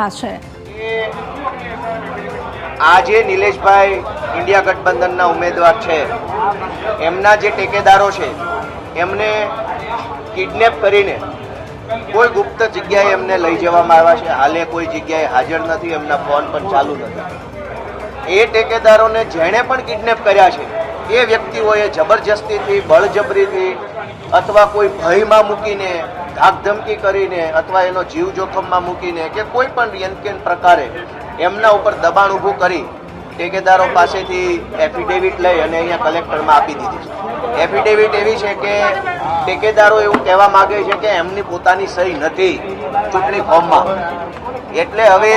થશે આજે નિલેશભાઈ ઇન્ડિયા ગઠબંધનના ઉમેદવાર છે. એમના જે ટેકેદારો છે, એમને કિડનેપ કરીને કોઈ ગુપ્ત જગ્યાએ એમને લઈ જવામાં આવ્યા છે. હાલે કોઈ જગ્યાએ હાજર નથી, એમના ફોન પણ ચાલુ નથી. એ ટેકેદારોને જેણે પણ કિડનેપ કર્યા છે, એ વ્યક્તિઓએ જબરજસ્તીથી, બળજબરીથી અથવા કોઈ ભયમાં મૂકીને, ધાકધમકી કરીને અથવા એનો જીવ જોખમમાં મૂકીને કે કોઈ પણ યનકેન પ્રકારે એમના ઉપર દબાણ ઊભું કરી ઠેકેદારો પાસેથી એફિડેવિટ લઈ અને અહીંયા કલેક્ટરમાં આપી દીધી એફિડેવિટ એવી છે કે ઠેકેદારો એવું કહેવા માંગે છે કે એમની પોતાની સહી નથી ચૂંટણી ફોર્મમાં. એટલે હવે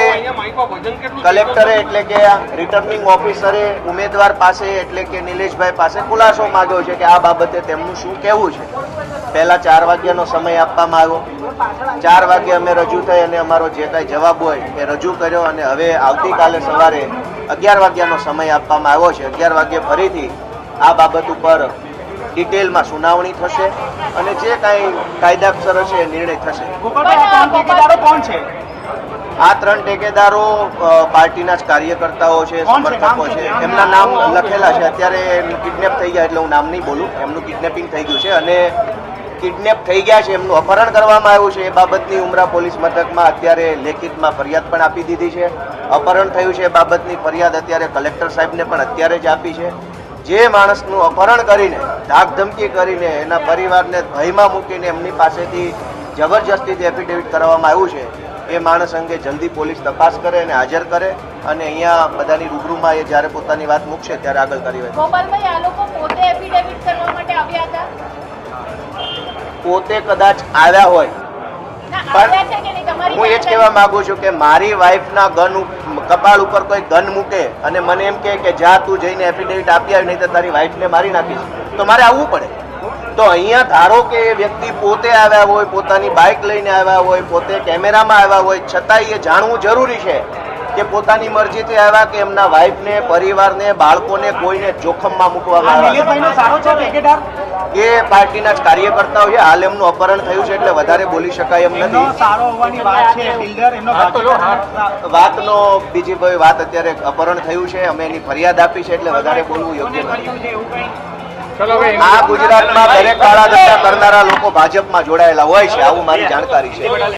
કલેક્ટરે એટલે કે રિટર્નિંગ ઓફિસરે ઉમેદવાર પાસે એટલે કે નિલેશભાઈ પાસે ખુલાસો માંગ્યો છે કે આ બાબતે તેમનું શું કહેવું છે. પહેલા ચાર વાગ્યાનો સમય આપવામાં આવ્યો. ચાર વાગે અમે રજૂ થઈ અને અમારો જે કાંઈ જવાબ હોય એ રજૂ કર્યો અને હવે આવતીકાલે સવારે અગિયાર વાગ્યાનો સમય આપવામાં આવ્યો છે. અગિયાર વાગ્યે ફરીથી આ બાબત ઉપર ડિટેલમાં સુનાવણી થશે અને જે કાંઈ કાયદાક્ષર હશે એ નિર્ણય થશે. આ ત્રણ છે? આ ત્રણ ટેકેદારો પાર્ટીના જ કાર્યકર્તાઓ છે સમર્થકો છે. છે? એમના નામ લખેલા છે. અત્યારે કિડનેપ થઈ ગયા એટલે હું નામ નહીં બોલું. એમનું કિડનેપિંગ થઈ ગયું છે અને કિડનેપ થઈ ગયા છે, એમનું અપહરણ કરવામાં આવ્યું છે, એ બાબતની ઉમરા પોલીસ મથકમાં અત્યારે લેખિતમાં ફરિયાદ પણ આપી દીધી છે. અપહરણ થયું છે એ બાબતની ફરિયાદ અત્યારે કલેક્ટર સાહેબને પણ અત્યારે જ આપી છે. જે માણસનું અપહરણ કરીને, ધાકધમકી કરીને એના પરિવારને ભયમાં મૂકીને એમની પાસેથી જબરજસ્તી એફિડેવિટ કરવામાં આવ્યું છે, એ માણસ અંગે જલ્દી પોલીસ તપાસ કરે અને હાજર કરે અને અહીંયા બધાની રૂબરૂમાં એ જ્યારે પોતાની વાત મૂકશે, ત્યારે આગળ કરી ગોપાલભાઈ પોતે કદાચ આવ્યા હોય. પણ હું એ જ કહેવા માંગુ છું કે મારી વાઈફના ગન કપાળ ઉપર કોઈ ગન મૂકે અને મને એમ કહે કે જા તું જઈને એફિડેવિટ આપી આવી નહીં તો તારી વાઈફને મારી નાખીશ. તો મારે આવવું પડે. તો અહીંયા ધારો કે એ વ્યક્તિ પોતે આવ્યા હોય પોતાની બાઇક લઈને આવ્યા હોય પોતે કેમેરામાં આવ્યા હોય છતાંય એ જાણવું જરૂરી છે. કે પોતાની મરજીથી આવ્યા કે એમના વાઈફને પરિવારને બાળકોને કોઈને જોખમમાં આ મૂકવામાં આવ્યા એ પાર્ટીના જ કાર્યકર્તાઓ છે હાલ એમનું અપહરણ થયું છે એટલે વધારે બોલી શકાય એમ નથી. સારો હોવાની વાત છે બિલ્ડર એમનો ભાગીદાર. વાતનો બીજી કોઈ વાત અત્યારે અપહરણ થયું છે અમે એની ફરિયાદ આપી છે એટલે વધારે બોલવું યોગ્ય નથી. આ ગુજરાતમાં દરેક કાળા ધંધા કરનારા લોકો ભાજપમાં જોડાયેલા હોય છે આવું મારી જાણકારી છે.